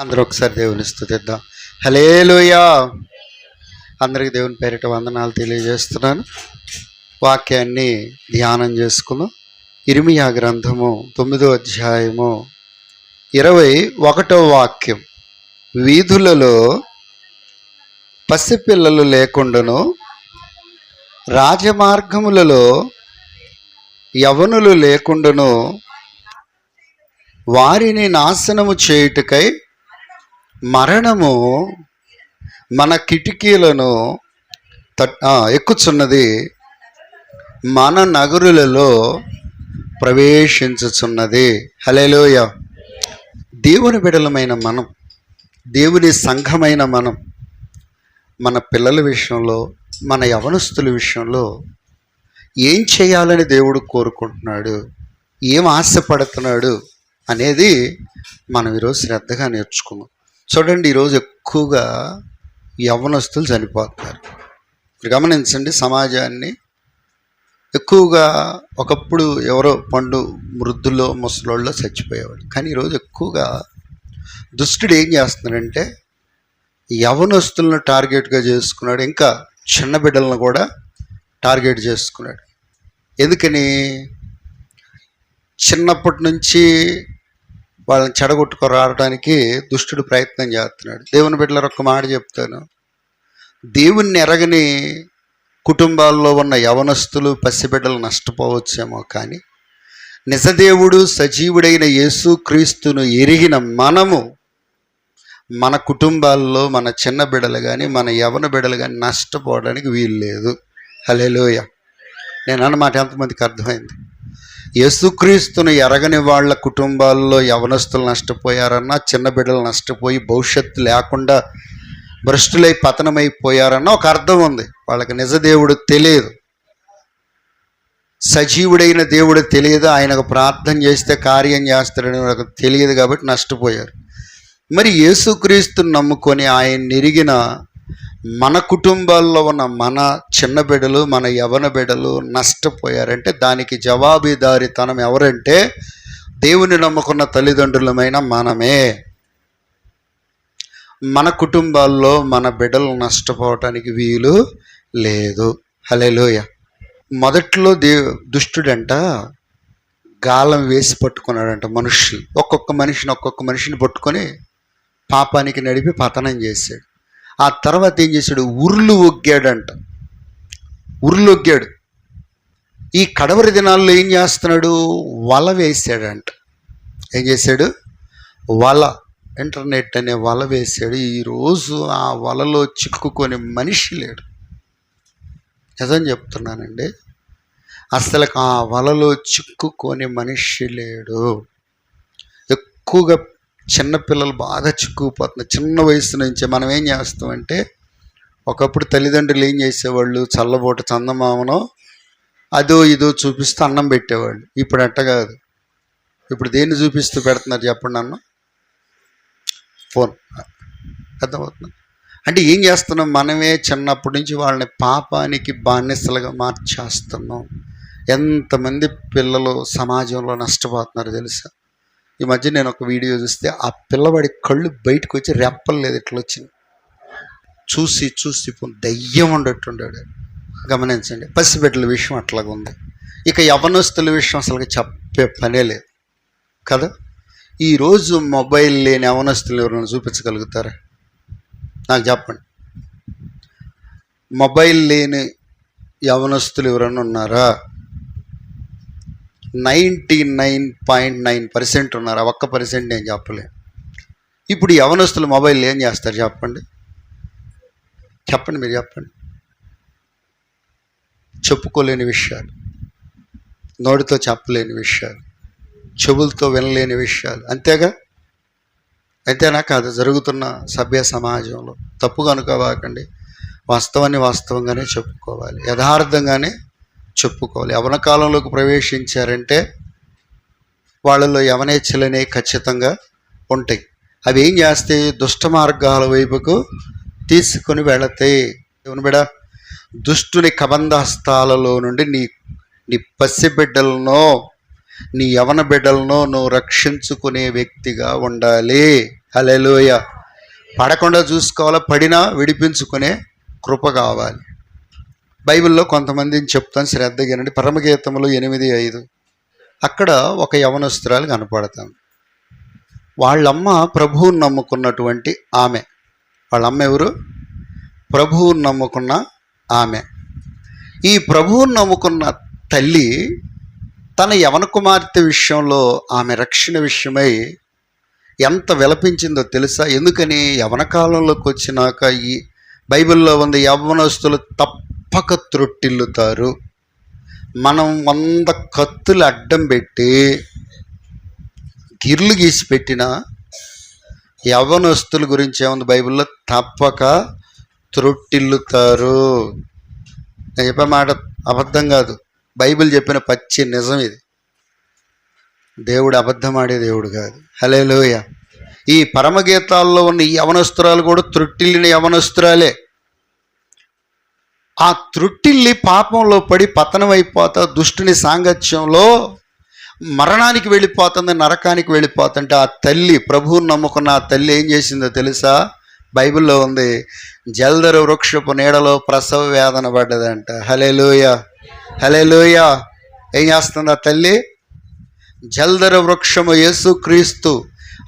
అందరూ ఒకసారి దేవుని స్థుతిద్దాం. హలేలుయా అందరికి దేవుని పేరిట వందనాలు తెలియజేస్తున్నాను. వాక్యాన్ని ధ్యానం చేసుకుందాం. ఇరిమియా గ్రంథము తొమ్మిదో అధ్యాయము ఇరవై ఒకటో వాక్యం. వీధులలో పసిపిల్లలు లేకుండాను రాజమార్గములలో యవనులు లేకుండాను వారిని నాశనము చేయుటకై మరణము మన కిటికీలను తట్ ఎక్కుచున్నది మన నగరులలో ప్రవేశించుచున్నది. హలేలోయ దేవుని బిడలమైన మనం దేవుని సంఘమైన మనం మన పిల్లల విషయంలో మన యవనస్తుల విషయంలో ఏం చేయాలని దేవుడు కోరుకుంటున్నాడు? ఏం ఆశపడుతున్నాడు? అనేది మనం ఈరోజు శ్రద్ధగా నేర్చుకుందాం. చూడండి ఈరోజు ఎక్కువగా యవ్వనస్తులు చనిపోతున్నారు. మీరు గమనించండి సమాజాన్ని ఎక్కువగా ఒకప్పుడు ఎవరో పండు వృద్ధుల్లో ముసలోళ్ళలో చచ్చిపోయేవాడు కానీ ఈరోజు ఎక్కువగా దుష్టుడు ఏం చేస్తున్నాడంటే యవనస్తులను టార్గెట్గా చేసుకున్నాడు. ఇంకా చిన్న బిడ్డలను కూడా టార్గెట్ చేసుకున్నాడు. ఎందుకని? చిన్నప్పటి నుంచి వాళ్ళని చెడగొట్టుకు రావడానికి దుష్టుడు ప్రయత్నం చేస్తున్నాడు. దేవుని బిడ్డల ఒక్క మాట చెప్తాను. దేవుణ్ణి ఎరగని కుటుంబాల్లో ఉన్న యవనస్తులు పసిబిడ్డలు నష్టపోవచ్చేమో కానీ నిజదేవుడు సజీవుడైన యేసు క్రీస్తును ఎరిగిన మనము మన కుటుంబాల్లో మన చిన్న బిడ్డలు కానీ మన యవన బిడ్డలు కానీ నష్టపోవడానికి వీలు లేదు. హలేలోయ నేను అన్నమాట ఎంతమందికి అర్థమైంది? యేసుక్రీస్తును ఎరగని వాళ్ళ కుటుంబాల్లో యవనస్తులు నష్టపోయారన్నా చిన్న బిడ్డలు నష్టపోయి భవిష్యత్తు లేకుండా భ్రష్టులై పతనమైపోయారన్న ఒక అర్థం ఉంది. వాళ్ళకి నిజ దేవుడు తెలియదు. సజీవుడైన దేవుడు తెలియదు. ఆయనకు ప్రార్థన చేస్తే కార్యం చేస్తాడని వాళ్ళకి తెలియదు కాబట్టి నష్టపోయారు. మరి యేసుక్రీస్తుని నమ్ముకొని ఆయన నిరిగిన మన కుటుంబాల్లో ఉన్న మన చిన్న బిడ్డలు మన యవన బిడ్డలు నష్టపోయారంటే దానికి జవాబుదారితనం ఎవరంటే దేవుని నమ్ముకున్న తల్లిదండ్రులమైన మనమే. మన కుటుంబాల్లో మన బిడ్డలు నష్టపోవటానికి వీలు లేదు. హలేలోయ మొదట్లో దే దుష్టుడంట గాలం వేసి పట్టుకున్నాడంట మనుషులు ఒక్కొక్క మనిషిని ఒక్కొక్క మనిషిని పట్టుకొని పాపానికి నడిపి పతనం చేశాడు. ఆ తర్వాత ఏం చేశాడు? ఉర్లు ఒగ్గాడంట. ఉర్లు ఒగ్గాడు. ఈ కడవరి దినాల్లో ఏం చేస్తున్నాడు? వల వేసాడంట. ఏం చేశాడు? వల ఇంటర్నెట్ అనే వల వేసాడు. ఈరోజు ఆ వలలో చిక్కుకొని మనిషి లేడు. నిజం చెప్తున్నానండి. అసలు ఆ వలలో చిక్కుకొని మనిషి లేడు. ఎక్కువగా చిన్నపిల్లలు బాగా చిక్కుకుపోతున్నారు. చిన్న వయసు నుంచే మనం ఏం చేస్తామంటే ఒకప్పుడు తల్లిదండ్రులు ఏం చేసేవాళ్ళు? చల్లబోట చందమామనో అదో ఇదో చూపిస్తూ అన్నం పెట్టేవాళ్ళు. ఇప్పుడు అట్ట కాదు. ఇప్పుడు దేన్ని చూపిస్తూ పెడుతున్నారు చెప్పండి అన్న? ఫోన్. అర్థమవుతుంది. అంటే ఏం చేస్తున్నాం? మనమే చిన్నప్పటి నుంచి వాళ్ళని పాపానికి బానిసలుగా మార్చేస్తున్నాం. ఎంతమంది పిల్లలు సమాజంలో నష్టపోతున్నారు తెలుసా? ఈ మధ్య నేను ఒక వీడియో చూస్తే ఆ పిల్లవాడి కళ్ళు బయటకు వచ్చి రెప్పలు లేదు ఇట్లా వచ్చింది. చూసి చూసి దయ్యం ఉండేట్టుండాడు. గమనించండి పసిబిడ్డల విషయం అట్లాగా ఉంది. ఇక యవనస్తుల విషయం అసలు చెప్పే పనే లేదు. కదా? ఈరోజు మొబైల్ లేని యవనస్తులు ఎవరైనా చూపించగలుగుతారా? నాకు చెప్పండి. మొబైల్ లేని యవనస్తులు ఎవరైనా ఉన్నారా? Ninety nine point nine percent ఉన్నారు. ఆ ఒక్క పర్సెంట్ నేను చెప్పలేను ఇప్పుడు యవనస్తులు మొబైల్ ఏం చేస్తారు చెప్పండి? చెప్పండి మీరు చెప్పండి. చెప్పుకోలేని విషయాలు నోటితో చెప్పలేని విషయాలు చెవులతో వినలేని విషయాలు. అంతేగా? అంతేనా కాదు? జరుగుతున్న సభ్య సమాజంలో తప్పుగా అనుకోవాకండి వాస్తవాన్ని వాస్తవంగానే చెప్పుకోవాలి. యథార్థంగానే చెప్పుకోవాలి. యవన కాలంలోకి ప్రవేశించారంటే వాళ్ళలో యవనేచ్ఛలనే ఖచ్చితంగా ఉంటాయి. అవి ఏం చేస్తాయి దుష్ట మార్గాల వైపుకు తీసుకుని వెళతాయి దేవుని బిడ? దుష్టుని కబంధస్థాలలో నుండి నీ నీ పసి బిడ్డలను నీ యవన బిడ్డలను నువ్వు రక్షించుకునే వ్యక్తిగా ఉండాలి. అలెలోయ పడకుండా చూసుకోవాలా పడినా విడిపించుకునే కృప కావాలి. బైబిల్లో కొంతమందిని చెప్తాను శ్రద్ధగానండి పరమగీతములు ఎనిమిది ఐదు. అక్కడ ఒక యవనస్తురాలు కనపడతాం వాళ్ళమ్మ ప్రభువుని నమ్ముకున్నటువంటి ఆమె. వాళ్ళమ్మ ఎవరు? ప్రభువుని నమ్ముకున్న ఆమె. ఈ ప్రభువుని నమ్ముకున్న తల్లి తన యవన కుమార్తె విషయంలో ఆమె రక్షణ విషయమై ఎంత విలపించిందో తెలుసా? ఎందుకని యవన కాలంలోకి వచ్చినాక ఈ బైబిల్లో ఉంది యవ్వనస్తులు తప్పక త్రొట్టిల్లుతారు. మనం వంద కత్తులు అడ్డం పెట్టి గిర్లు గీసి పెట్టిన యవ్వనస్తుల గురించి ఏముంది బైబిల్లో? తప్పక త్రొట్టిల్లుతారు. నేను చెప్పే మాట అబద్ధం కాదు. బైబిల్ చెప్పిన పచ్చి నిజం ఇది. దేవుడు అబద్ధమాడే దేవుడు కాదు. హలే లోయ ఈ పరమగీతాల్లో ఉన్న ఈ యవనస్త్రాలు కూడా త్రొట్టిల్లిన యవనస్త్రాలే. ఆ త్రుట్టిల్లి పాపంలో పడి పతనమైపోతా దుష్టుని సాంగత్యంలో మరణానికి వెళ్ళిపోతుంది నరకానికి వెళ్ళిపోతుంటే ఆ తల్లి ప్రభువుని నమ్ముకున్న ఆ తల్లి ఏం చేసిందో తెలుసా? బైబిల్లో ఉంది జల్దర వృక్షపు నీడలో ప్రసవ వేదన పడ్డదంట. హలే లోయ హలే లోయ ఏం చేస్తుంది ఆ తల్లి? జల్దర వృక్షము యేసుక్రీస్తు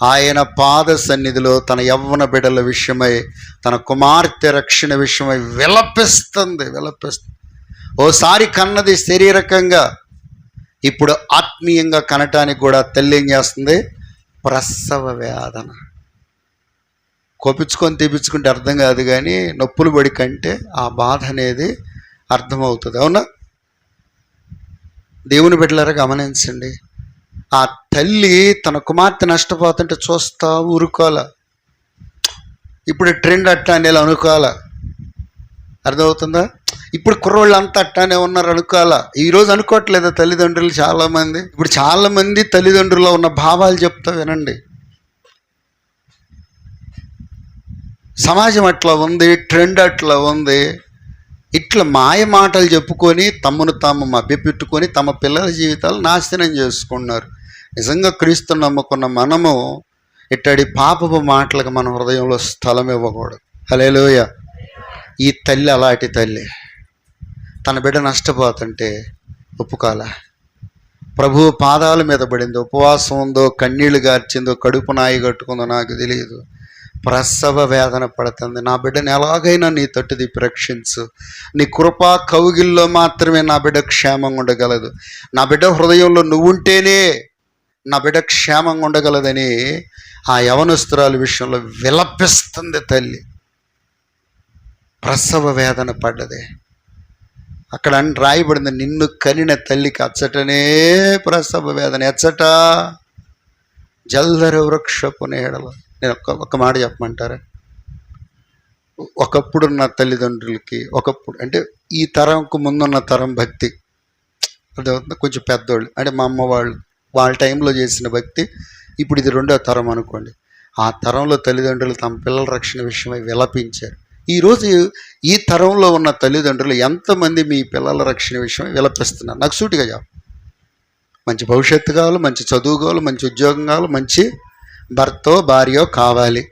ఆయన పాద సన్నిధిలో తన యవ్వన బిడ్డల విషయమై తన కుమార్తె రక్షణ విషయమై విలపిస్తుంది విలపిస్తుంది. ఓసారి కన్నది శరీరకంగా ఇప్పుడు ఆత్మీయంగా కనటానికి కూడా తల్లి ఏం చేస్తుంది? ప్రసవ వేదన. కోపించుకొని తీపించుకుంటే అర్థం కాదు కానీ నొప్పులు పడి కంటే ఆ బాధ అనేది అర్థమవుతుంది. అవునా? దేవుని బిడ్డలారా గమనించండి. ఆ తల్లి తన కుమార్తె నష్టపోతుంటే చూస్తా ఊరుకోవాల. ఇప్పుడు ట్రెండ్ అట్టానే అనుకోవాల. అర్థమవుతుందా? ఇప్పుడు కుర్రోళ్ళు అంతా అట్టానే ఉన్నారు అనుకోవాలా. ఈరోజు అనుకోవట్లేదు తల్లిదండ్రులు చాలామంది. ఇప్పుడు చాలామంది తల్లిదండ్రుల్లో ఉన్న భావాలు చెప్తా వినండి. సమాజం అట్లా ఉంది ట్రెండ్ అట్లా ఉంది. ఇట్లా మాయ మాటలు చెప్పుకొని తమను తాము మభ్యపెట్టుకొని తమ పిల్లల జీవితాలు నాశనం చేసుకున్నారు. నిజంగా క్రీస్తు నమ్ముకున్న మనము ఇట్టడి పాపపు మాటలకు మన హృదయంలో స్థలం ఇవ్వకూడదు. హలేలోయ ఈ తల్లి అలాంటి తల్లి. తన బిడ్డ నష్టపోతుంటే ఒప్పుకోలే ప్రభు పాదాల మీద పడింది ఉపవాసం ఉందో కన్నీళ్ళు గార్చిందో కడుపు నాయి కట్టుకుందో నాకు తెలియదు. ప్రసవ వేదన పడుతుంది. నా బిడ్డని ఎలాగైనా నీ తట్టు దిప్పి రక్షించు. నీ కృపా కౌగిల్లో మాత్రమే నా బిడ్డ క్షేమంగా ఉండగలదు. నా బిడ్డ హృదయంలో నువ్వుంటేనే నా బిడ్డ క్షేమంగా ఉండగలదని ఆ యవనస్తురాలు విషయంలో విలపిస్తుంది తల్లి. ప్రసవ వేదన పడ్డది. అక్కడ అని రాయబడింది నిన్ను కనిన తల్లికి అచ్చటనే ప్రసవ వేదన ఎచ్చట జల్దర వృక్షపు నీడలు. నేను ఒక్క ఒక మాట చెప్పమంటారా? ఒకప్పుడున్న తల్లిదండ్రులకి ఒకప్పుడు అంటే ఈ తరంకు ముందున్న తరం భక్తి అర్థమవుతుందా కొంచెం పెద్దోళ్ళు అంటే మా అమ్మ వాళ్ళు వాళ్ళ టైంలో చేసిన భక్తి. ఇప్పుడు ఇది రెండో తరం అనుకోండి. ఆ తరంలో తల్లిదండ్రులు తమ పిల్లల రక్షణ విషయమై విలపించారు. ఈరోజు ఈ తరంలో ఉన్న తల్లిదండ్రులు ఎంతమంది మీ పిల్లల రక్షణ విషయమై విలపిస్తున్నారు? నాకు సూటిగా చెప్పు. మంచి భవిష్యత్తు కావాలి మంచి చదువు కావాలి మంచి ఉద్యోగం కావాలి మంచి భర్తో భార్యో కావాలి.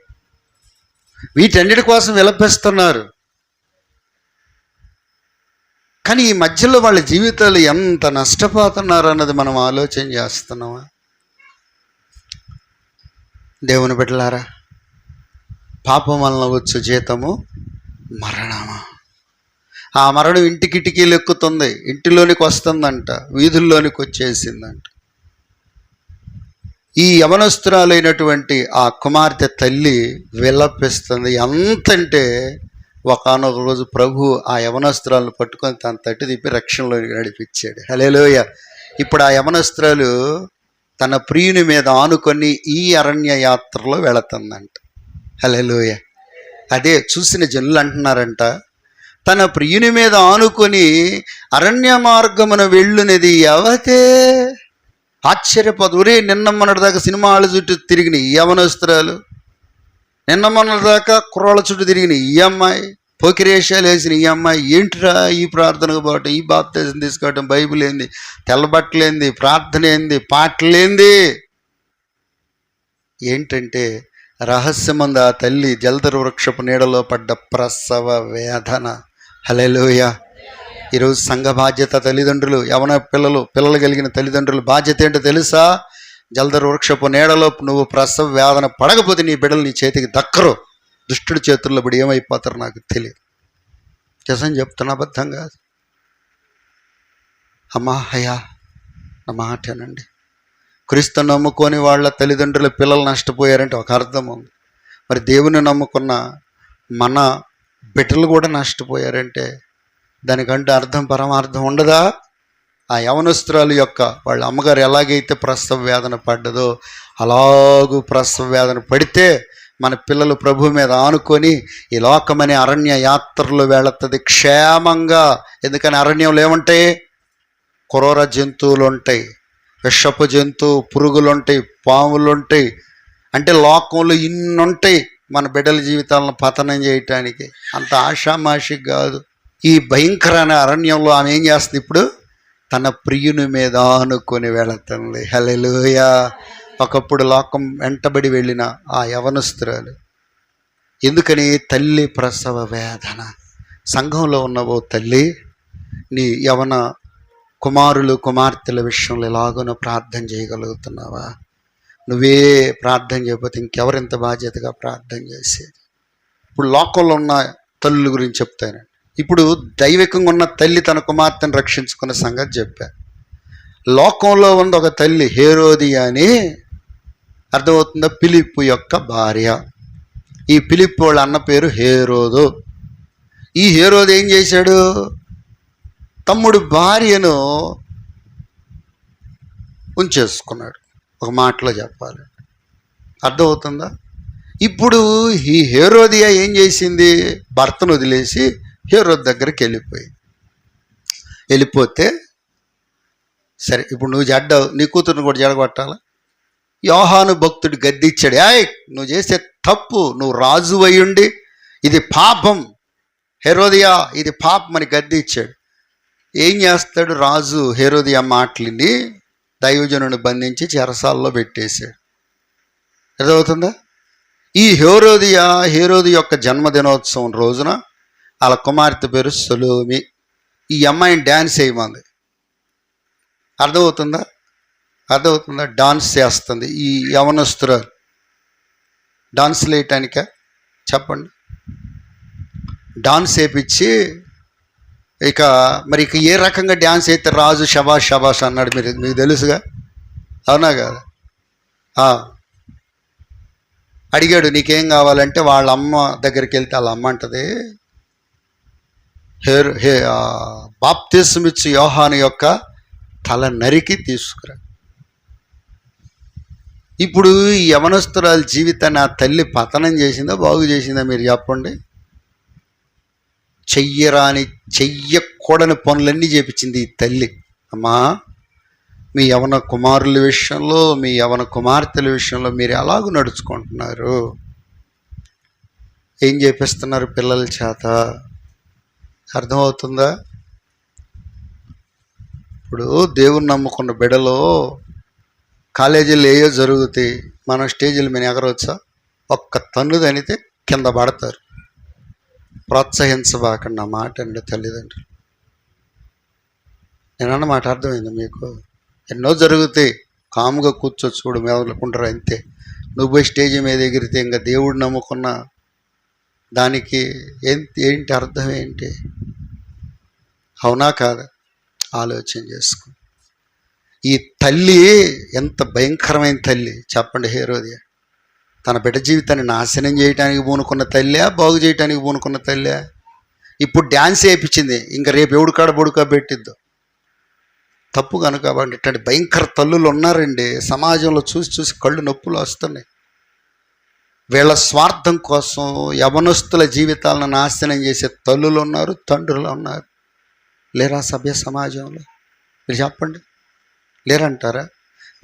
వీటన్నిటి కోసం విలపిస్తున్నారు. కానీ ఈ మధ్యలో వాళ్ళ జీవితాలు ఎంత నష్టపోతున్నారు అన్నది మనం ఆలోచన చేస్తున్నామా? దేవుని బిడ్డలారా పాపం వలన వచ్చు జీతము మరణమా? ఆ మరణం ఇంటికిటికీలు ఎక్కుతుంది ఇంటిలోనికి వస్తుందంట వీధుల్లోనికి వచ్చేసిందంట. ఈ యవనస్తురాలైనటువంటి ఆ కుమార్తె తల్లి విలపిస్తుంది. ఎంతంటే ఒకనొక రోజు ప్రభు ఆ యవనస్త్రాలను పట్టుకొని తన తట్టు తిప్పి రక్షణలోకి నడిపించాడు. హలేలోయ ఇప్పుడు ఆ యవనస్త్రాలు తన ప్రియుని మీద ఆనుకొని ఈ అరణ్య యాత్రలో వెళుతుందంట. హలేలోయ అదే చూసిన జనులు అంటున్నారంట తన ప్రియుని మీద ఆనుకొని అరణ్య మార్గమున వెళ్ళునది ఎవతే? ఆశ్చర్యపోదు ఒరే నిన్న మొన్నటిదాకా దాకా సినిమాల చుట్టూ తిరిగిన ఈ యవనస్త్రాలు నిన్న మొన్నటి దాకా కుర్రాళ్ళ చుట్టూ తిరిగిన ఈ అమ్మాయి పోకిరేషాలు వేసిన ఈ అమ్మాయి ఏంటిరా ఈ ప్రార్థనకు పోవటం ఈ బాప్తేజం తీసుకోవటం బైబిల్ ఏంది? తెల్లబట్టలేంది ప్రార్థన ఏంది పాటలేంది? ఏంటంటే రహస్యమంద ఆ తల్లి జలధర వృక్షపు నీడలో పడ్డ ప్రసవ వేదన. హలెలోయ ఈరోజు సంఘ బాధ్యత తల్లిదండ్రులు యవన పిల్లలు పిల్లలు కలిగిన తల్లిదండ్రులు బాధ్యత ఏంటో తెలుసా? జలధర వృక్షపు నీడలో నువ్వు ప్రసవ వేదన పడకపోతే నీ బిడ్డలు నీ చేతికి దక్కరు. దుష్టుడి చేతుల్లో ఇప్పుడు ఏమైపోతారో నాకు తెలియదు. నిజం చెప్తున్నా అబద్ధం కాదు. అమ్మా అయ్యా నా మాటేనండి క్రీస్తు నమ్ముకొని వాళ్ళ తల్లిదండ్రుల పిల్లలు నష్టపోయారంటే ఒక అర్థం ఉంది. మరి దేవుని నమ్ముకున్న మన బిడ్డలు కూడా నష్టపోయారంటే దానికంటే అర్థం పరమార్థం ఉండదా? ఆ యవనస్త్రాలు యొక్క వాళ్ళ అమ్మగారు ఎలాగైతే ప్రసవ వేదన పడ్డదో అలాగూ ప్రసవ వేదన పడితే మన పిల్లలు ప్రభు మీద ఆనుకొని ఈ లోకమనే అరణ్య యాత్రలు వెళుతుంది క్షేమంగా. ఎందుకని అరణ్యంలో ఏముంటాయి? క్రూర జంతువులు ఉంటాయి విషపు జంతువు పురుగులు ఉంటాయి పాములు ఉంటాయి అంటే లోకంలో ఇన్ని ఉంటాయి మన బిడ్డల జీవితాలను పతనం చేయటానికి. అంత ఆషామాషి కాదు. ఈ భయంకరమైన అరణ్యంలో ఆమె ఏం చేస్తుంది ఇప్పుడు? తన ప్రియుని మీద ఆనుకొని వెళతండి హలెలుయ ఒకప్పుడు లోకం వెంటబడి వెళ్ళిన ఆ యవనస్తురాలు. ఎందుకని? తల్లి ప్రసవ వేదన. సంఘంలో ఉన్న ఓ తల్లి నీ యవన కుమారులు కుమార్తెల విషయంలో ఎలాగనో ప్రార్థన చేయగలుగుతున్నావా? నువ్వే ప్రార్థన చేయకపోతే ఇంకెవరింత బాధ్యతగా ప్రార్థన చేసేది? ఇప్పుడు లోకంలో ఉన్న తల్లుల గురించి చెప్తాను. ఇప్పుడు దైవికంగా ఉన్న తల్లి తన కుమార్తెను రక్షించుకున్న సంగతి చెప్పా లోకంలో ఉన్న ఒక తల్లి హేరోది అని అర్థమవుతుందా? పిలిప్పు యొక్క భార్య. ఈ పిలిప్పు వాళ్ళ అన్న పేరు హేరోదు. ఈ హేరోదు ఏం చేశాడు? తమ్ముడు భార్యను ఉంచేసుకున్నాడు. ఒక మాటలో చెప్పాలి. అర్థమవుతుందా? ఇప్పుడు ఈ హేరోదియా ఏం చేసింది? భర్తను వదిలేసి హీరోద్ దగ్గరికి వెళ్ళిపోయింది వెళ్ళిపోతే సరే ఇప్పుడు నువ్వు జడ్డావు నీ కూతురుని కూడా జడగొట్టాలా? యోహాను భక్తుడు గద్దిచ్చాడు యాయ్ నువ్వు చేసే తప్పు నువ్వు రాజు అయ్యుండి ఇది పాపం. హెరోదియా ఇది పాపం అని గద్దిచ్చాడు ఏం చేస్తాడు రాజు హెరోదియా మాటలిని దైవజనుని బంధించి చెరసాల్లో పెట్టేశాడు. అర్థమవుతుందా? ఈ హెరోదియా హెరోది యొక్క జన్మదినోత్సవం రోజున వాళ్ళ కుమార్తె పేరు సులోమి. ఈ అమ్మాయిని డ్యాన్స్ వేయమంది అర్థమవుతుందా? అర్థమవుతుందా? డాన్స్ చేస్తుంది. ఈ యవనస్తురాలు. డాన్స్ వేయటానిక చెప్పండి. డాన్స్ వేయించి ఇక మరి ఇక ఏ రకంగా డ్యాన్స్ అయితే రాజు షబాష్ షబాష్ అన్నాడు మీరు మీకు తెలుసుగా? అవునా కదా? అడిగాడు నీకేం కావాలంటే వాళ్ళ అమ్మ దగ్గరికి వెళ్తే వాళ్ళ అమ్మ అంటది. హేర్ హే బాప్తిస్మిచ్చు యోహాను యొక్క తల నరికి తీసుకురా. ఇప్పుడు ఈ యవనస్తురాల జీవితాన్ని ఆ తల్లి పతనం చేసిందా బాగు చేసిందా మీరు చెప్పండి? చెయ్యరాని చెయ్యకూడని పనులన్నీ చేపించింది ఈ తల్లి. అమ్మా మీ యవన కుమారుల విషయంలో మీ యవన కుమార్తెల విషయంలో మీరు ఎలాగూ నడుచుకుంటున్నారు? ఏం చేపిస్తున్నారు పిల్లల చేత? అర్థమవుతుందా? ఇప్పుడు దేవుని నమ్ముకున్న బిడలో కాలేజీలు ఏయో జరుగుతాయి. మనం స్టేజీల మీద ఎగరవచ్చా? ఒక్క తన్ను తనితే కింద పడతారు. ప్రోత్సహించబాకండి మాట అండి తల్లిదండ్రులు. నేనన్న మాట అర్థమైంది మీకు? ఎన్నో జరుగుతాయి. కాముగా కూర్చో చూడు మెదలుకుంటారు అంతే. నువ్వు స్టేజ్ మీద ఎగిరితే ఇంకా దేవుడు నమ్ముకున్న దానికి ఏంటి అర్థం ఏంటి? అవునా కాదా? ఆలోచన చేసుకో. ఈ తల్లి ఎంత భయంకరమైన తల్లి. చెప్పండి హేరోది తన బిడ్డ జీవితాన్ని నాశనం చేయడానికి పూనుకున్న తల్లే బాగు చేయడానికి పూనుకున్న తల్లే ఇప్పుడు డ్యాన్స్ వేయించింది. ఇంకా రేపు ఎవడు కాడ బొడుకా పెట్టిద్దు? తప్పు కనుక కాబట్టి ఇట్లాంటి భయంకర తల్లులు ఉన్నారండి. సమాజంలో చూసి చూసి కళ్ళు నొప్పులు వస్తున్నాయి. వీళ్ళ స్వార్థం కోసం యవనస్తుల జీవితాలను నాశనం చేసే తల్లులు ఉన్నారు తండ్రులు ఉన్నారు. లేరా సభ్య సమాజంలో? మీరు చెప్పండి. లేరంటారా?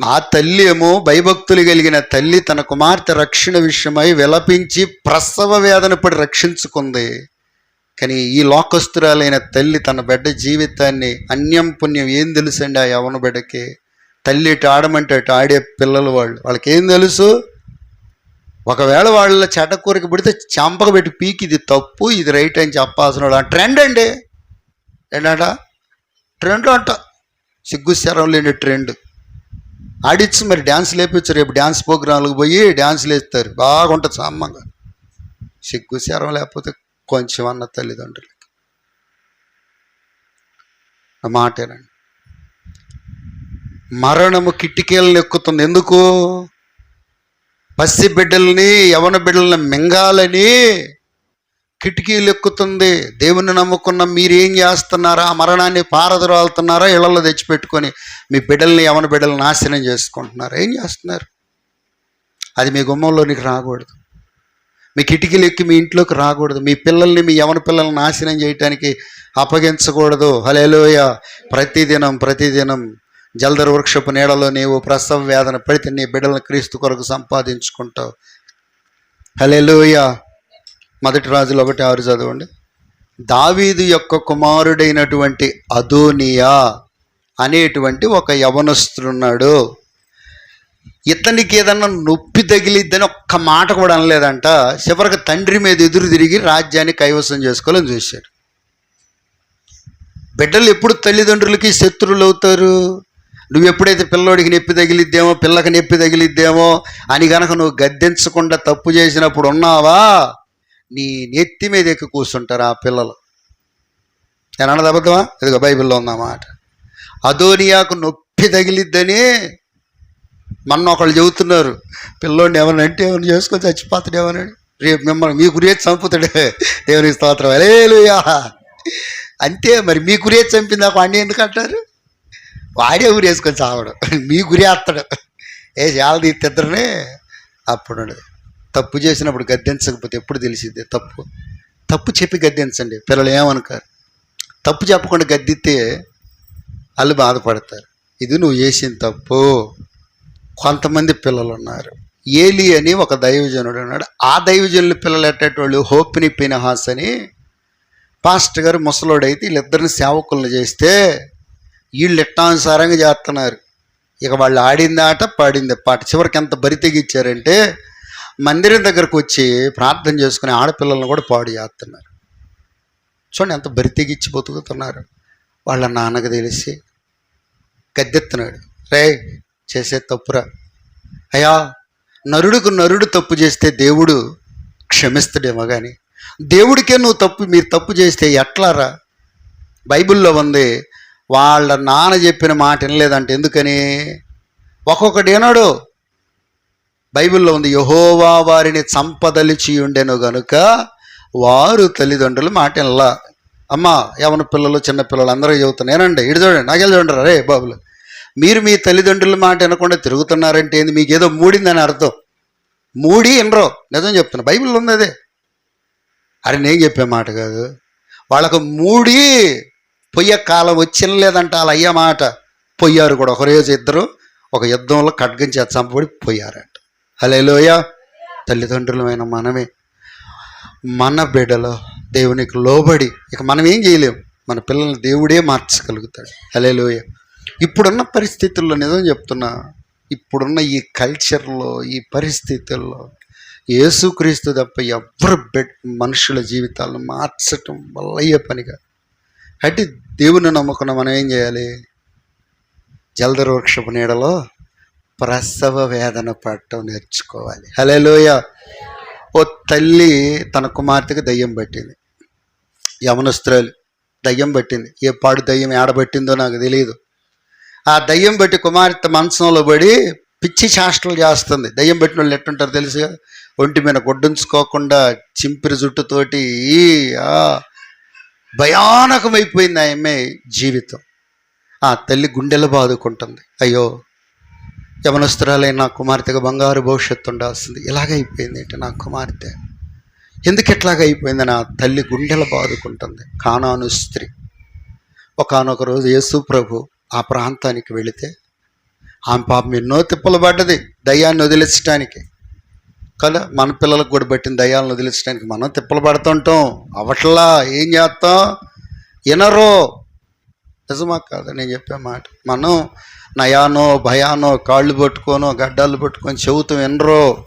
మా తల్లి ఏమో భయభక్తులు కలిగిన తల్లి తన కుమార్తె రక్షణ విషయమై విలపించి ప్రసవ వేదన పడి రక్షించుకుంది. కానీ ఈ లోకస్తురాలైన తల్లి తన బిడ్డ జీవితాన్ని అన్యం పుణ్యం ఏం తెలుసండి ఆ యవన బిడ్డకి? తల్లి ఇటు ఆడమంటే ఆడే పిల్లలు వాళ్ళు. వాళ్ళకి ఏం తెలుసు? ఒకవేళ వాళ్ళ చెడ్డకూరకి పెడితే చంపక పెట్టి పీకి ఇది తప్పు ఇది రైట్ అని చెప్పాల్సిన వాడు. ట్రెండ్ అండి. ఏంటంట? ట్రెండ్ అంట. సిగ్గు లేని ట్రెండ్. ఆడిచ్చి మరి డ్యాన్స్ లేపించు రేపు డ్యాన్స్ ప్రోగ్రాంలకు పోయి డ్యాన్స్లు వేస్తారు బాగుంటుంది సమ్మంగా సిగ్గు లేకపోతే కొంచెం అన్న తల్లిదండ్రులకి. మాటేనండి. మరణము కిటికీలను ఎక్కుతుంది. ఎందుకు? పసి బిడ్డల్ని యవన బిడ్డల్ని మింగాలని కిటికీలు ఎక్కుతుంది. దేవుని నమ్ముకున్న మీరేం చేస్తున్నారా? ఆ మరణాన్ని పారదరాలుతున్నారా? ఇళ్ళలో తెచ్చిపెట్టుకొని మీ బిడ్డల్ని యవన బిడ్డల్ని నాశనం చేసుకుంటున్నారు? ఏం చేస్తున్నారు? అది మీ గుమ్మంలోనికి రాకూడదు. మీ కిటికీలు ఎక్కి మీ ఇంట్లోకి రాకూడదు. మీ పిల్లల్ని మీ యవన పిల్లల్ని నాశనం చేయటానికి అప్పగించకూడదు. హలేలోయ ప్రతిదినం ప్రతిదినం జలధర వృక్షపు నీడలో నీవు ప్రసవ వేదన పడితే నీ బిడ్డలను క్రీస్తు కొరకు సంపాదించుకుంటావు. హలెలుయ మొదటి రాజులు ఒకటి ఆరు చదవండి. దావీదు యొక్క కుమారుడైనటువంటి అదోనియా అనేటువంటి ఒక యవనస్తుడున్నాడు. ఇతనికి ఏదన్నా నొప్పి తగిలిద్దని ఒక్క మాట కూడా అనలేదంట. చివరికి తండ్రి మీద ఎదురు తిరిగి రాజ్యాన్ని కైవసం చేసుకోవాలని చూశాడు. బిడ్డలు ఎప్పుడు తల్లిదండ్రులకి శత్రువులు అవుతారు? నువ్వు ఎప్పుడైతే పిల్లోడికి నొప్పి తగిలిద్దేమో పిల్లకి నొప్పి తగిలిద్దేమో అని గనక నువ్వు గద్దించకుండా తప్పు చేసినప్పుడు ఉన్నావా? నీ నెత్తి మీద ఎక్కి కూర్చుంటారు ఆ పిల్లలు. నేను అన్నది అబద్ధమా? ఇదిగో బైబిల్లో ఉందన్నమాట అదోనియాకు నొప్పి తగిలిద్దని మొన్న ఒకళ్ళు చెబుతున్నారు. పిల్లోడిని ఎవరిని అంటే ఏమైనా చేసుకొని చచ్చిపోతాడు ఏమని? రేపు మిమ్మల్ని మీ గురేది చంపుతాడే. దేవుని స్తోత్రం. అలేలుయా అంతే మరి మీ గురేది చంపింది అన్నీ ఎందుకు అంటారు? వాడే ఊరేసుకొని చావడం. మీ గురి వేస్తాడు ఏ చాలా తీద్దరినే అప్పుడు తప్పు చేసినప్పుడు గద్దించకపోతే ఎప్పుడు తెలిసింది తప్పు. తప్పు చెప్పి గద్దించండి. పిల్లలు ఏమనుకారు? తప్పు చెప్పకుండా గద్దితే వాళ్ళు బాధపడతారు. ఇది నువ్వు చేసిన తప్పు. కొంతమంది పిల్లలు ఉన్నారు. ఏలి అని ఒక దైవజనుడు ఉన్నాడు. ఆ దైవజనుల పిల్లలు ఎట్టేటోళ్ళు హోపిని పినహాస్ అని. పాస్టర్ గారు ముసలోడైతే వీళ్ళిద్దరిని సేవకులను చేస్తే వీళ్ళు ఇష్టానుసారంగా చేస్తున్నారు. ఇక వాళ్ళు ఆడింది ఆట పాడింది పాట. చివరికి ఎంత బరి తెగిచ్చారంటే మందిరం దగ్గరకు వచ్చి ప్రార్థన చేసుకుని ఆడపిల్లలను కూడా పాడు చేస్తున్నారు. చూడండి ఎంత బరి తెగిచ్చి బతుకుతున్నారు. వాళ్ళ నాన్నకు తెలిసి గద్దెత్తున్నాడు. రే చేసే తప్పురా. అయ్యా నరుడుకు నరుడు తప్పు చేస్తే దేవుడు క్షమిస్తాడేమో కానీ దేవుడికే నువ్వు తప్పు మీరు తప్పు చేస్తే ఎట్లారా బైబిల్లో ఉంది వాళ్ళ నాన్న చెప్పిన మాట వినలేదంటే. ఎందుకని? ఒక్కొక్కటి ఏనాడు బైబిల్లో ఉంది యహోవా వారిని చంపదలిచి ఉండెను గనుక వారు తల్లిదండ్రులు మాట వినలా. అమ్మ యవన పిల్లలు చిన్న పిల్లలు అందరూ చెబుతున్నారు ఏనండి ఇటు చూడండి నాకెళ్ళి చూడండి రే. బాబులు మీరు మీ తల్లిదండ్రుల మాట వినకుండా తిరుగుతున్నారంటే ఏంది? మీకు ఏదో మూడిందని అర్థం. మూడి వినరు. నిజం చెప్తున్నా బైబిల్లో ఉంది అదే. అరే నేను చెప్పే మాట కాదు. వాళ్ళకు మూడి పొయ్య కాలం వచ్చిన లేదంట వాళ్ళ అయ్య మాట. పొయ్యారు కూడా. ఒకరోజు ఇద్దరు ఒక యుద్ధంలో ఖడ్గం చేత చంపబడి పోయారట. హలేలోయ తల్లిదండ్రులమైన మనమే. మన బిడ్డలో దేవునికి లోబడి ఇక మనం ఏం చేయలేము మన పిల్లల్ని దేవుడే మార్చగలుగుతాడు. హలేలోయ ఇప్పుడున్న పరిస్థితుల్లో నిజం చెప్తున్నా ఇప్పుడున్న ఈ కల్చర్లో ఈ పరిస్థితుల్లో యేసుక్రీస్తు తప్ప ఎవరు బెడ్ మనుషుల జీవితాలను మార్చటం వల్ల అయ్యే పనిగా? అంటే దేవుని నమ్ముకున్న మనం ఏం చేయాలి? జలధర వృక్షపు నీడలో ప్రసవ వేదన పడటం నేర్చుకోవాలి. హలేలోయ ఓ తల్లి తన కుమార్తెకి దయ్యం పట్టింది. యమనస్త్రాలు దయ్యం పట్టింది. ఏ పాడు దయ్యం ఏడబట్టిందో నాకు తెలియదు ఆ దయ్యం పెట్టి కుమార్తె మంచంలో పడి పిచ్చి చేష్టలు చేస్తుంది. దయ్యం పెట్టిన వాళ్ళు ఎట్టుంటారు తెలుసుగా? ఒంటి మీద గొడ్డుంచుకోకుండా చింపిరి జుట్టుతోటి ఈ ఆ భయానకమైపోయింది ఆమె జీవితం. ఆ తల్లి గుండెలు బాదుకుంటుంది. అయ్యో యవనస్తురాలైన నా కుమార్తెగా బంగారు భవిష్యత్తు ఉండాల్సింది. ఇలాగైపోయింది ఏంటి నా కుమార్తె? ఎందుకు ఎట్లాగ అయిపోయింది నా తల్లి గుండెలు బాదుకుంటుంది. కానాను స్త్రీ. ఒకనొక రోజు యేసు ప్రభు ఆ ప్రాంతానికి వెళితే ఆమె పాపం ఎన్నో తిప్పలు పడ్డది. దయ్యాన్ని వదిలించడానికి కదా మన పిల్లలకు కూడా పెట్టిన దయాలను వదిలించడానికి మనం తిప్పలు పడుతుంటాం. అవట్లా ఏం చేస్తాం? వినరో. నిజమా కాదు? నేను చెప్పే మాట. మనం నయానో భయానో కాళ్ళు పట్టుకోనో గడ్డాలు పట్టుకొని చెబుతాం వినరో.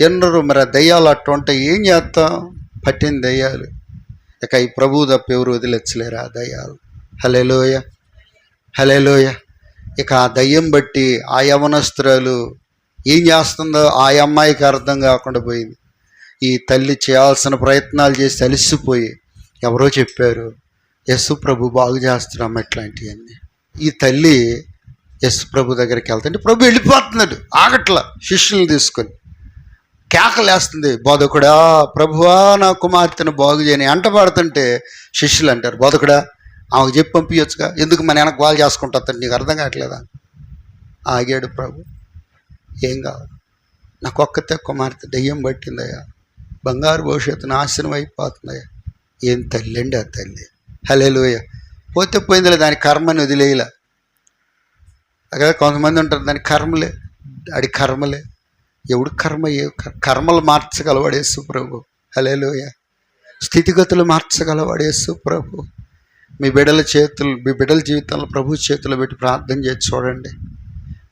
వినరు. మరి ఆ దయ్యాలు అట్టు ఉంటే ఏం చేస్తాం? పట్టిన దయ్యాలు. ఇక ఈ ప్రభువు తప్ప ఎవరు వదిలించలేరు ఆ దయ్యాలు. హలేలోయ హలేలోయ ఇక ఆ దయ్యం బట్టి ఆ యవనస్త్రాలు ఏం చేస్తుందో ఆ అమ్మాయికి అర్థం కాకుండా పోయింది. ఈ తల్లి చేయాల్సిన ప్రయత్నాలు చేసి అలిసిపోయి ఎవరో చెప్పారు యస్సు ప్రభు బాగు చేస్తున్నాం ఇట్లాంటివన్నీ. ఈ తల్లి యస్సు ప్రభు దగ్గరికి వెళ్తుంటే ప్రభు వెళ్ళిపోతున్నాడు ఆగట్ల శిష్యుల్ని తీసుకొని. కేకలేస్తుంది బోధకుడా ప్రభువా నా కుమార్తెను బాగు చేయని అంట పాడుతుంటే శిష్యులు అంటారు బోధకుడా ఆమెకు చెప్పి పంపించచ్చుగా ఎందుకు మన వెనక వాళ్ళు చేసుకుంటా నీకు అర్థం కావట్లేదా? ఆగాడు ప్రభు. ఏం కాదు నాకు ఒక్కతే కుమార్తె దెయ్యం పట్టిందయ్యా. బంగారు భవిష్యత్తు నాశనం అయిపోతుందయ్యా. ఏం తల్లి అండి ఆ తల్లి? హలేలోయ పోతే పోయిందిలే దాని కర్మని వదిలేయలే. అక్కడ కొంతమంది ఉంటారు దాని కర్మలే. అడి కర్మలే. ఎవడు కర్మ ఏ కర్మలు మార్చగలవాడు యేసు ప్రభు. హలేలోయ స్థితిగతులు మార్చగలవాడు యేసు ప్రభు. మీ బిడ్డల చేతులు మీ బిడ్డల జీవితంలో ప్రభు చేతులు పెట్టి ప్రార్థన చేసి చూడండి.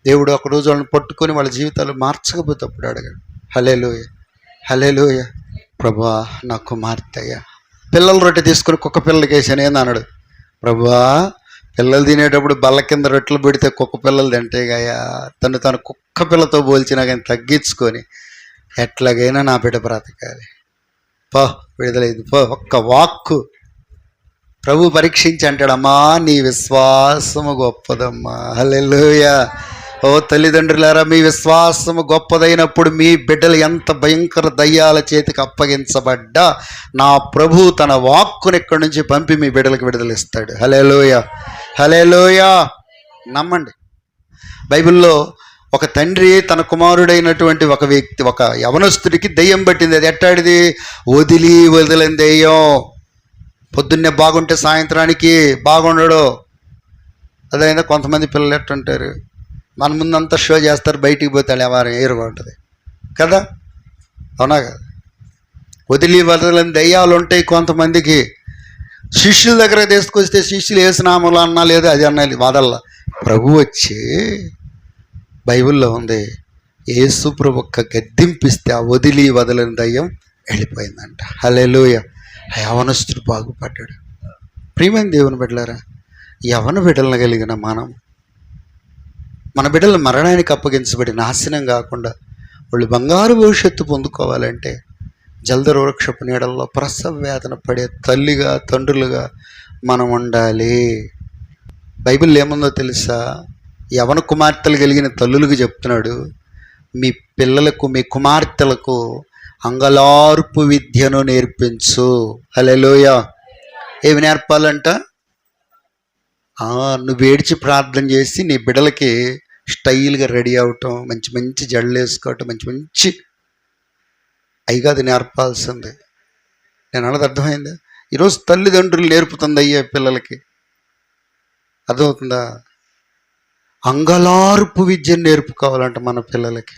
దేవుడు ఒక రోజు వాళ్ళని పట్టుకొని వాళ్ళ జీవితాలు మార్చకపోతే అప్పుడు అడగాడు హలేలోయ హలేలోయ ప్రభా నా కుమార్తెయ్యా పిల్లల రొట్టె తీసుకుని కుక్క పిల్లలకి వేసాను ఏంది అన్నాడు. ప్రభా పిల్లలు తినేటప్పుడు బల్ల కింద రొట్టెలు పెడితే కుక్క పిల్లలు తింటేగాయా తను తను కుక్క పిల్లతో పోల్చినా కానీ తగ్గించుకొని ఎట్లాగైనా నా బిడ్డ బ్రతకాలి. పో విడుదలైంది పో ఒక్క వాక్కు. ప్రభు పరీక్షించి అంటాడమ్మా నీ విశ్వాసము గొప్పదమ్మా హలెలుయా ఓ తల్లిదండ్రులారా మీ విశ్వాసము గొప్పదైనప్పుడు మీ బిడ్డలు ఎంత భయంకర దయ్యాల చేతికి అప్పగించబడ్డా నా ప్రభు తన వాక్కుని ఇక్కడి నుంచి పంపి మీ బిడ్డలకు విడుదలిస్తాడు. హలేలోయ హలేలోయ నమ్మండి. బైబిల్లో ఒక తండ్రి తన కుమారుడైనటువంటి ఒక వ్యక్తి ఒక యవనస్తుడికి దెయ్యం పట్టింది. అది ఎట్టాడిది? వదిలి వదిలిన దెయ్యం. పొద్దున్నే బాగుంటే సాయంత్రానికి బాగుండడు. అదైనా కొంతమంది పిల్లలు ఎట్టుంటారు? మన ముందంతా షో చేస్తారు బయటికి పోతే ఎవరు ఏరుగా ఉంటుంది. కదా? అవునా కదా? వదిలి వదలని దయ్యాలు ఉంటాయి కొంతమందికి. శిష్యుల దగ్గర తీసుకొస్తే శిష్యులు వేసినాములు అన్నా లేదు అది అన్నా వదల్లా. ప్రభు వచ్చి బైబిల్లో ఉంది యేసు ప్రభు ఒక్క గద్దింపిస్తే ఆ వదిలి వదలని దయ్యం వెళ్ళిపోయిందంట. హలెలుయ యవనస్తుడు బాగుపడ్డాడు. ప్రియమైన దేవుని బిడ్డలారా యవన బిడ్డలను కలిగిన మనం మన బిడ్డలు మరణానికి అప్పగించబడి నాశనం కాకుండా వాళ్ళు బంగారు భవిష్యత్తు పొందుకోవాలంటే జలదర వృక్షపు నీడల్లో ప్రసవ వేదన పడే తల్లిగా తండ్రులుగా మనం ఉండాలి. బైబిల్ ఏముందో తెలుసా? యవన కుమార్తెలు కలిగిన తల్లులకు చెప్తున్నాడు మీ పిల్లలకు మీ కుమార్తెలకు అంగలార్పు విద్యను నేర్పించు. హలోయ ఏమి నేర్పాలంట? నువ్వు ఏడ్చి ప్రార్థన చేసి నీ బిడ్డలకి స్టైల్గా రెడీ అవటం మంచి మంచి జడలు వేసుకోవటం మంచి మంచి అయిగా అది నేర్పాల్సింది. నేను అన్నది అర్థమైందా? ఈరోజు తల్లిదండ్రులు నేర్పుతుంది అయ్యే పిల్లలకి. అర్థమవుతుందా? అంగలార్పు విద్యను నేర్పుకోవాలంట మన పిల్లలకి.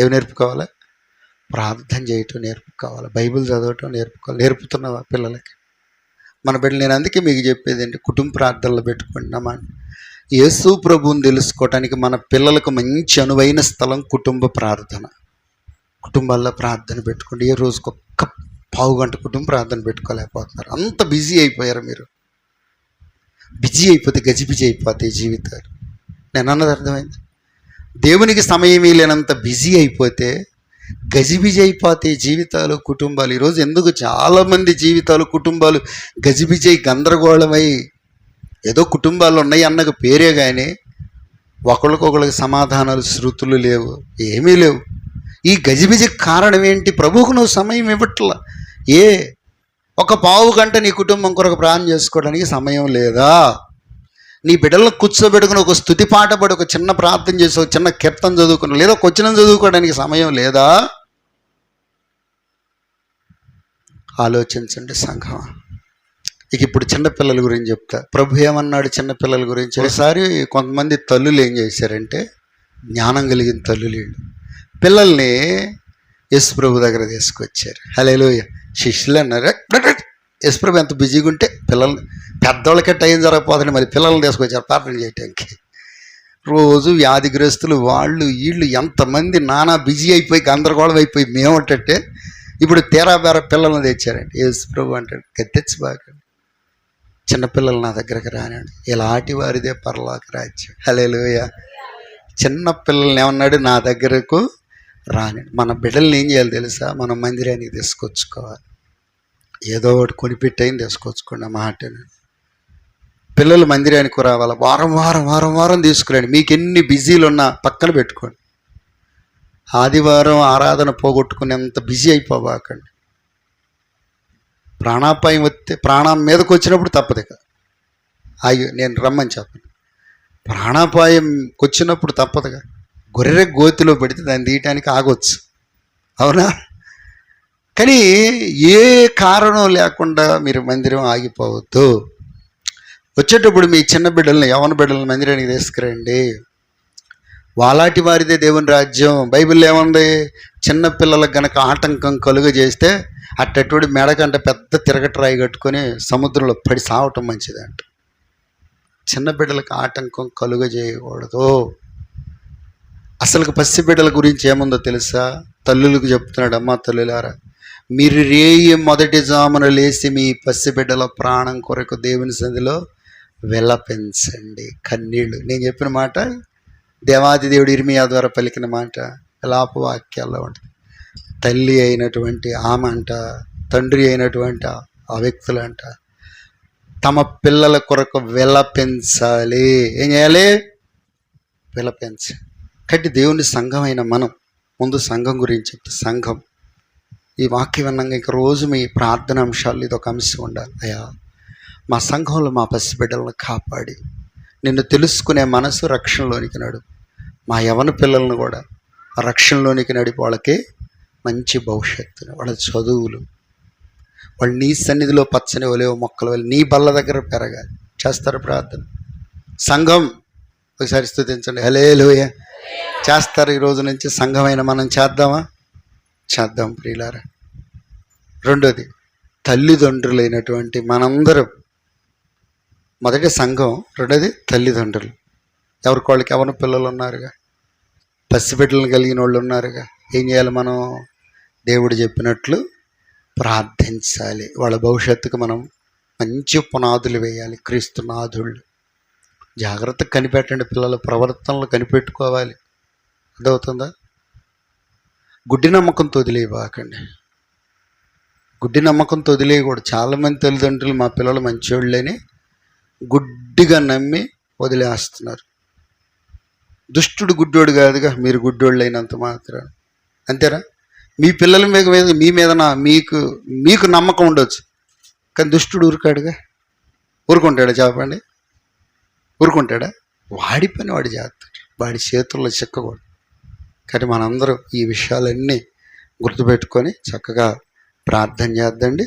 ఏమి నేర్పుకోవాలి? ప్రార్థన చేయటం నేర్పుకోవాలి? బైబిల్ చదవటం నేర్పుకోవాలి? నేర్పుతున్నావా పిల్లలకి? మన బిడ్డలు నేను అందుకే మీకు చెప్పేది ఏంటి? కుటుంబ ప్రార్థనలు పెట్టుకుంటున్నామా యేసు ప్రభువుని తెలుసుకోవటానికి మన పిల్లలకు మంచి అనువైన స్థలం కుటుంబ ప్రార్థన. కుటుంబాల్లో ప్రార్థన పెట్టుకోండి. ఏ రోజుకి ఒక్క పావు గంట కుటుంబ ప్రార్థన పెట్టుకోలేకపోతున్నారు. అంత బిజీ అయిపోయారు మీరు. బిజీ అయిపోతే గజిబిజి అయిపోతాయి జీవితాలు. నేను అన్నది అర్థమైంది. దేవునికి సమయమే లేనంత బిజీ అయిపోతే గజిబిజి అయిపోతాయి జీవితాలు కుటుంబాలు. ఈరోజు ఎందుకు చాలామంది జీవితాలు కుటుంబాలు గజిబిజై గందరగోళమై ఏదో కుటుంబాలు ఉన్నాయి అన్నకు పేరే కానీ ఒకరికొకరికి సమాధానాలు శృతులు లేవు ఏమీ లేవు. ఈ గజిబిజికి కారణం ఏంటి? ప్రభువుకు నువ్వు సమయం ఇవ్వట్లా? ఏ? ఒక పావు గంట నీ కుటుంబం కొరకు ప్రాణం చేసుకోవడానికి సమయం లేదా? నీ బిడ్డలను కూర్చోబెట్టుకుని ఒక స్థుతి పాట పడి ఒక చిన్న ప్రార్థన చేసి ఒక చిన్న కీర్తన చదువుకుని లేదా ఒక చదువుకోవడానికి సమయం లేదా? ఆలోచించండి సంఘం ఇక ఇప్పుడు చిన్నపిల్లల గురించి చెప్తా. ప్రభు ఏమన్నాడు చిన్నపిల్లల గురించి? ఒకసారి కొంతమంది తల్లులు ఏం చేశారంటే జ్ఞానం కలిగిన తల్లులు పిల్లల్ని యేసు ప్రభు దగ్గర తీసుకొచ్చారు. హలో శిష్యులు అన్నారు యేసు ప్రభు ఎంత బిజీగా ఉంటే పిల్లల్ని పెద్దోళ్ళకే టైం జరగకపోతుంది మరి పిల్లల్ని తీసుకొచ్చారు ప్రార్థన చేయటానికి. రోజు వ్యాధిగ్రస్తులు వాళ్ళు వీళ్ళు ఎంతమంది నానా బిజీ అయిపోయి గందరగోళం అయిపోయి మేమేంటంటే ఇప్పుడు తేరా బేర పిల్లల్ని తెచ్చారండి యేసు ప్రభు అంటాడు తెచ్చి బాగా చిన్నపిల్లలు నా దగ్గరకు రానండి ఇలాంటి వారిదే పరలోక రాజ్యం. హలేలుయ చిన్న పిల్లల్ని ఏమన్నాడు నా దగ్గరకు రాని మన బిడ్డల్ని ఏం చేయాలి తెలుసా? మనం మందిరానికి తీసుకొచ్చుకోవాలి. ఏదో ఒకటి కొనిపెట్టయింది తీసుకొచ్చుకోండి మాటను. పిల్లలు మందిరానికి రావాలి? వారం వారం వారం వారం తీసుకురండి. మీకు ఎన్ని బిజీలు ఉన్నా పక్కన పెట్టుకోండి. ఆదివారం ఆరాధన పోగొట్టుకునేంత బిజీ అయిపోబాకండి. ప్రాణాపాయం వస్తే ప్రాణం మీదకి వచ్చినప్పుడు తప్పదు ఇక అయ్యో నేను రమ్మని చెప్పను. ప్రాణాపాయం వచ్చినప్పుడు తప్పదుగా గొర్రె గోతిలో పెడితే దాన్ని తీయటానికి ఆగొచ్చు. అవునా? కానీ ఏ కారణం లేకుండా మీరు మందిరం ఆగిపోవద్దు. వచ్చేటప్పుడు మీ చిన్న బిడ్డల్ని యవన బిడ్డలను మందిరానికి తీసుకురండి. వాలాటి వారిదే దేవుని రాజ్యం. బైబిల్ ఏముంది? చిన్నపిల్లలకు గనక ఆటంకం కలుగ చేస్తే అట్టటువంటి మెడకంట పెద్ద తిరగట్రాయి కట్టుకొని సముద్రంలో పడి సావటం మంచిదంట. చిన్న బిడ్డలకు ఆటంకం కలుగ చేయకూడదు అసలు పసి బిడ్డల గురించి ఏముందో తెలుసా? తల్లులకు చెప్తున్నాడు అమ్మ తల్లులారా మీరు రేయి మొదటి జామున లేచి మీ పసి బిడ్డల ప్రాణం కొరకు దేవుని సంధిలో విలపించండి. కన్నీళ్ళు నేను చెప్పిన మాట దేవాది దేవుడు ఇర్మియా ద్వారా పలికిన మాట వాక్యాల్లో ఉంటుంది. తల్లి అయినటువంటి ఆమె అంట తండ్రి అయినటువంటి ఆ వ్యక్తులు అంట తమ పిల్లల కొరకు విలపించాలి ఏం చేయాలి? వెలపెంచాలి కాబట్టి దేవుని సంఘం మనం ముందు సంఘం గురించి చెప్తే సంఘం. ఈ వాక్యం విన్నాక ఇంక రోజు మీ ప్రార్థన అంశాలు ఇది ఒక అంశం ఉండాలి. అయ్యా మా సంఘంలో మా పసిబిడ్డలను కాపాడి నిన్ను తెలుసుకునే మనసు రక్షణలోనికి నడు. మా యవన పిల్లలను కూడా రక్షణలోనికి నడిపి వాళ్ళకి మంచి భవిష్యత్తు. వాళ్ళ చదువులు వాళ్ళు నీ సన్నిధిలో పచ్చని ఒలేవ మొక్కలు వెళ్ళి నీ బల్ల దగ్గర పెరగాలి. చేస్తారు ప్రార్థన. సంఘం ఒకసారి స్థుతించండి. హలే లోయ చేస్తారు ఈ రోజు నుంచి సంఘమైన మనం చేద్దామా? చేద్దాం ప్రియులారా. రెండోది తల్లిదండ్రులైనటువంటి మనందరం మొదటి సంఘం రెండోది తల్లిదండ్రులు. ఎవరికి వాళ్ళకి ఎవరి పిల్లలు ఉన్నారుగా? పసిబిడ్డలను కలిగిన వాళ్ళు ఉన్నారుగా? ఏం చేయాలి మనం? దేవుడు చెప్పినట్లు ప్రార్థించాలి. వాళ్ళ భవిష్యత్తుకు మనం మంచి పునాదులు వేయాలి. క్రీస్తు నాథుళ్ళు. జాగ్రత్తగా కనిపెట్టండి. పిల్లల ప్రవర్తనలు కనిపెట్టుకోవాలి. అర్థమవుతుందా? గుడ్డి నమ్మకంతో వదిలేయబాకండి. గుడ్డి నమ్మకంతో వదిలేయకూడదు. చాలామంది తల్లిదండ్రులు మా పిల్లలు మంచోళ్ళని గుడ్డిగా నమ్మి వదిలేస్తున్నారు. దుష్టుడు గుడ్డోడు కాదుగా మీరు గుడ్డోళ్ళు అయినంత మాత్రం అంతేరా మీ పిల్లల మీద మీద మీ మీద మీకు మీకు నమ్మకం ఉండొచ్చు. కానీ దుష్టుడు ఊరుకాడుగా? ఊరుకుంటాడా చెప్పండి ఊరుకుంటాడా? వాడి పని వాడు చేస్తాడు. వాడి చేతుల్లో చిక్కకూడదు. కానీ మనందరూ ఈ విషయాలన్నీ గుర్తుపెట్టుకొని చక్కగా ప్రార్థన చేద్దండి.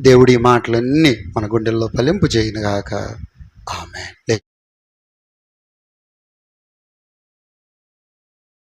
దేవుడి మాటలన్నీ మన గుండెల్లో ఫలింపు చేయను గాక ఆమె